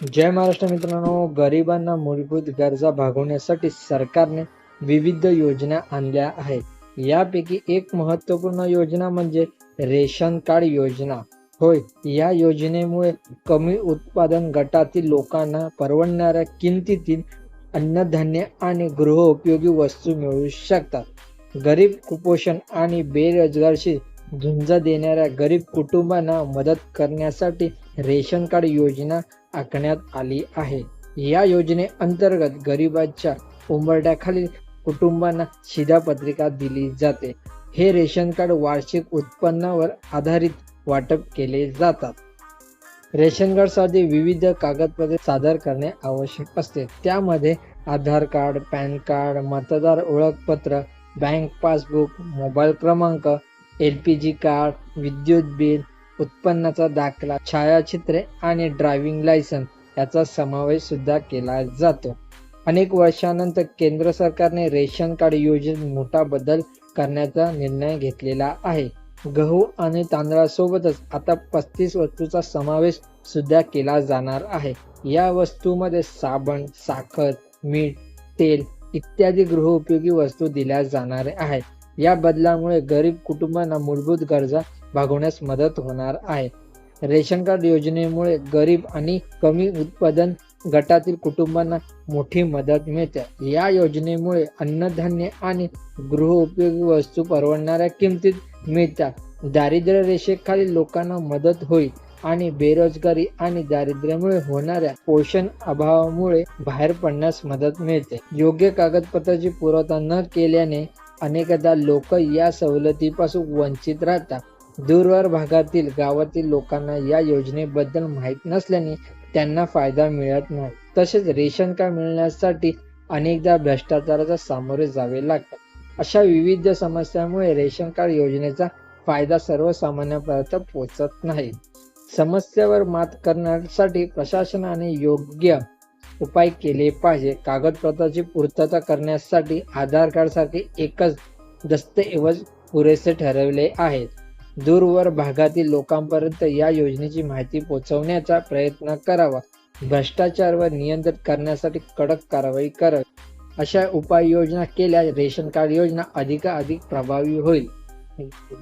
जय महाराष्ट्र मित्रांनो गरिबांना मूलभूत गरजा भागवण्यासाठी सरकारने विविध योजना आणल्या आहेत. यापैकी एक महत्त्वपूर्ण योजना म्हणजे रेशन कार्ड योजना. होय या योजनेमुळे कमी उत्पादन गटातील लोकांना परवडणाऱ्या किमतीतील अन्नधान्य आणि गृहोपयोगी वस्तू मिळू शकतात. गरीब कुपोषण आणि बेरोजगारशी झुंज देणाऱ्या गरीब कुटुंबांना मदत करण्यासाठी रेशन कार्ड योजना आखण्यात आली आहे. या योजनेअंतर्गत गरिबाच्या उंबरठ्याखालील कुटुंबांना शिधापत्रिका दिली जाते. हे रेशन कार्ड वार्षिक उत्पन्नावर आधारित वाटप केले जातात. रेशन कार्डसाठी विविध कागदपत्रे सादर करणे आवश्यक असते. त्यामध्ये आधार कार्ड पॅन कार्ड मतदार ओळखपत्र बँक पासबुक मोबाईल क्रमांक एल पी जी कार्ड विद्युत बिल उत्पन्नाचा दाखला छायाचित्रे आणि ड्रायव्हिंग लायसन याचा समावेश सुद्धा केला जातो. अनेक वर्षानंतर केंद्र सरकारने रेशन कार्ड योजनेत मोठा बदल करण्याचा निर्णय घेतलेला आहे. गहू आणि तांदळासोबतच आता पस्तीस वस्तूचा समावेश सुद्धा केला जाणार आहे. या वस्तूमध्ये साबण साखर मीठ तेल इत्यादी गृहोपयोगी वस्तू दिल्या जाणार आहेत. या बदलामुळे गरीब कुटुंबांना मूलभूत गरजा भागवण्यास मदत होणार आहे. रेशन कार्ड योजनेमुळे गरीब आणि कमी उत्पादन गटातील कुटुंबांना मोठी मदत मिळते. या योजनेमुळे अन्नधान्य आणि गृहोपयोगी वस्तू परवडणाऱ्या किमतीत मिळतात दारिद्र्य रेषेखालील लोकांना मदत होईल आणि बेरोजगारी आणि दारिद्र्यामुळे होणाऱ्या पोषण अभावामुळे बाहेर पडण्यास मदत मिळते. योग्य कागदपत्राची पुरवठा न केल्याने अनेकदा लोक या सवलतीपासून वंचित राहतात. दूरवर भागातील गावातील लोकांना या योजनेबद्दल माहीत नसल्याने त्यांना फायदा मिळत नाही. तसेच रेशन कार्ड मिळण्यासाठी अनेकदा भ्रष्टाचाराचा सामोरे जावे लागतात. अशा विविध समस्यांमुळे रेशन कार्ड योजनेचा फायदा सर्वसामान्यांपर्यंत पोहोचत नाही. समस्यावर मात करण्यासाठी प्रशासनाने योग्य उपाय केले पाहिजे. कागदपत्राची पूर्तता करण्यासाठी आधार कार्डसाठी एकच दस्तऐवज पुरेसे ठरवले आहेत. दूरवर भागातील लोकांपर्यंत या योजनेची माहिती पोहोचवण्याचा प्रयत्न करावा. भ्रष्टाचारवर नियंत्रित करण्यासाठी कडक कारवाई करावी. अशा उपाययोजना केल्या रेशन कार्ड योजना अधिकाधिक प्रभावी होईल.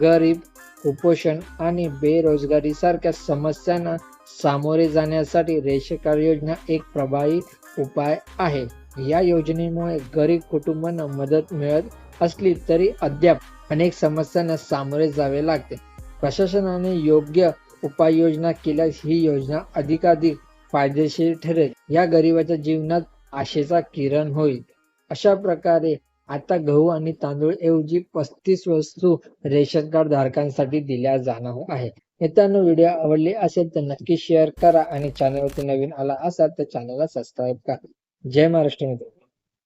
गरीब कुपोषण आणि बेरोजगारी सारख्या समस्यांना सामोरे जाण्यासाठी रेशन कार्ड योजना एक प्रभावी उपाय आहे. या योजनेमुळे गरीब कुटुंबांना मदत मिळत असली तरी अद्याप अनेक समस्यांना सामोरे जावे लागते. प्रशासनाने योग्य उपाययोजना केल्यास ही योजना अधिकाधिक फायदेशीर ठरेल. या गरिबाच्या जीवनात आशेचा किरण होईल. अशा प्रकारे आता गहू आणि तांदूळ ऐवजी पस्तीस वस्तू रेशन कार्ड धारकांसाठी दिल्या जाणार आहे मित्रांनो व्हिडिओ आवडले असेल तर नक्की शेअर करा आणि चॅनलवरती नवीन आला असाल तर चॅनलला सबस्क्राईब करा. जय महाराष्ट्र मित्र